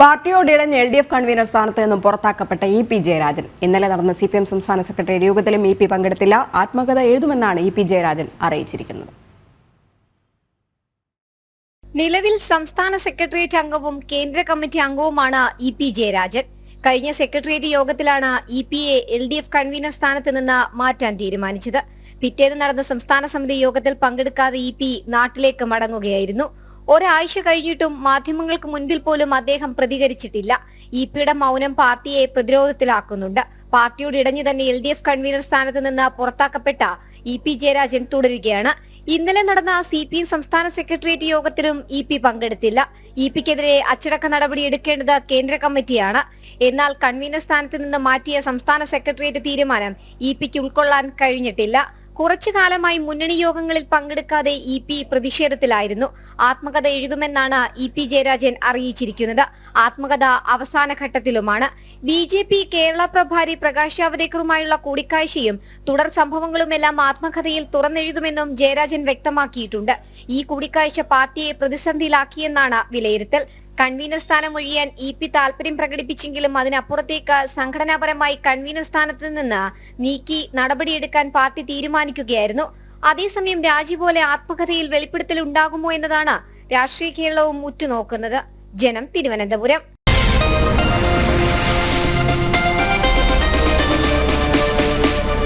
പാർട്ടിയോടിടഞ്ഞ് L D F convener സ്ഥാനത്ത് നിന്നും പുറത്താക്കപ്പെട്ട E P Jayarajan. ഇന്നലെ നടന്ന സി പി എം സംസ്ഥാന സെക്രട്ടറിയുടെ യോഗത്തിലും ഇ പി പങ്കെടുത്തില്ല. ആത്മകഥ എഴുതുമെന്നാണ് ഇ പി ജയരാജൻ അറിയിച്ചിരിക്കുന്നത്. നിലവിൽ സംസ്ഥാന സെക്രട്ടേറിയറ്റ് അംഗവും കേന്ദ്ര കമ്മിറ്റി അംഗവുമാണ് ഇ പി ജയരാജൻ. കഴിഞ്ഞ സെക്രട്ടേറിയറ്റ് യോഗത്തിലാണ് E P A L D F convener സ്ഥാനത്ത് നിന്ന് മാറ്റാൻ തീരുമാനിച്ചത്. പിറ്റേന്ന് നടന്ന സംസ്ഥാന സമിതി യോഗത്തിൽ പങ്കെടുക്കാതെ ഇ പി നാട്ടിലേക്ക് മടങ്ങുകയായിരുന്നു. ഒരാഴ്ച കഴിഞ്ഞിട്ടും മാധ്യമങ്ങൾക്ക് മുൻപിൽ പോലും അദ്ദേഹം പ്രതികരിച്ചിട്ടില്ല. ഇ പിയുടെ മൗനം പാർട്ടിയെ പ്രതിരോധത്തിലാക്കുന്നുണ്ട്. പാർട്ടിയോട് ഇടഞ്ഞു തന്നെ എൽ ഡി എഫ് കൺവീനർ സ്ഥാനത്ത് നിന്ന് പുറത്താക്കപ്പെട്ട ഇ പി ജയരാജൻ തുടരുകയാണ്. ഇന്നലെ നടന്ന സി പി എം സംസ്ഥാന സെക്രട്ടേറിയറ്റ് യോഗത്തിലും ഇ പി പങ്കെടുത്തില്ല. ഇ പിക്കെതിരെ അച്ചടക്ക നടപടി എടുക്കേണ്ടത് കേന്ദ്ര കമ്മിറ്റിയാണ്. എന്നാൽ കൺവീനർ സ്ഥാനത്ത് നിന്ന് മാറ്റിയ സംസ്ഥാന സെക്രട്ടേറിയറ്റ് തീരുമാനം ഇ പിക്ക് ഉൾക്കൊള്ളാൻ കഴിഞ്ഞിട്ടില്ല. കുറച്ചു കാലമായി മുന്നണി യോഗങ്ങളിൽ പങ്കെടുക്കാതെ ഇ പി പ്രതിഷേധത്തിലായിരുന്നു. ആത്മകഥ എഴുതുമെന്നാണ് ഇ പി ജയരാജൻ അറിയിച്ചിരിക്കുന്നത്. ആത്മകഥ അവസാന ഘട്ടത്തിലുമാണ്. ബി ജെ പി കേരള പ്രഭാരി പ്രകാശ് ജാവദേക്കറുമായുള്ള കൂടിക്കാഴ്ചയും തുടർ സംഭവങ്ങളുമെല്ലാം ആത്മകഥയിൽ തുറന്നെഴുതുമെന്നും ജയരാജൻ വ്യക്തമാക്കിയിട്ടുണ്ട്. ഈ കൂടിക്കാഴ്ച പാർട്ടിയെ പ്രതിസന്ധിയിലാക്കിയെന്നാണ് വിലയിരുത്തൽ. കൺവീനർ സ്ഥാനം ഒഴിയാൻ ഇ പി താല്പര്യം പ്രകടിപ്പിച്ചെങ്കിലും അതിനപ്പുറത്തേക്ക് സംഘടനാപരമായി കൺവീനർ സ്ഥാനത്ത് നിന്ന് നീക്കി നടപടിയെടുക്കാൻ പാർട്ടി തീരുമാനിക്കുകയായിരുന്നു. അതേസമയം രാജി പോലെ ആത്മകഥയിൽ വെളിപ്പെടുത്തൽ ഉണ്ടാകുമോ എന്നതാണ് രാഷ്ട്രീയ കേരളവും ഉറ്റുനോക്കുന്നത്. ജനം തിരുവനന്തപുരം.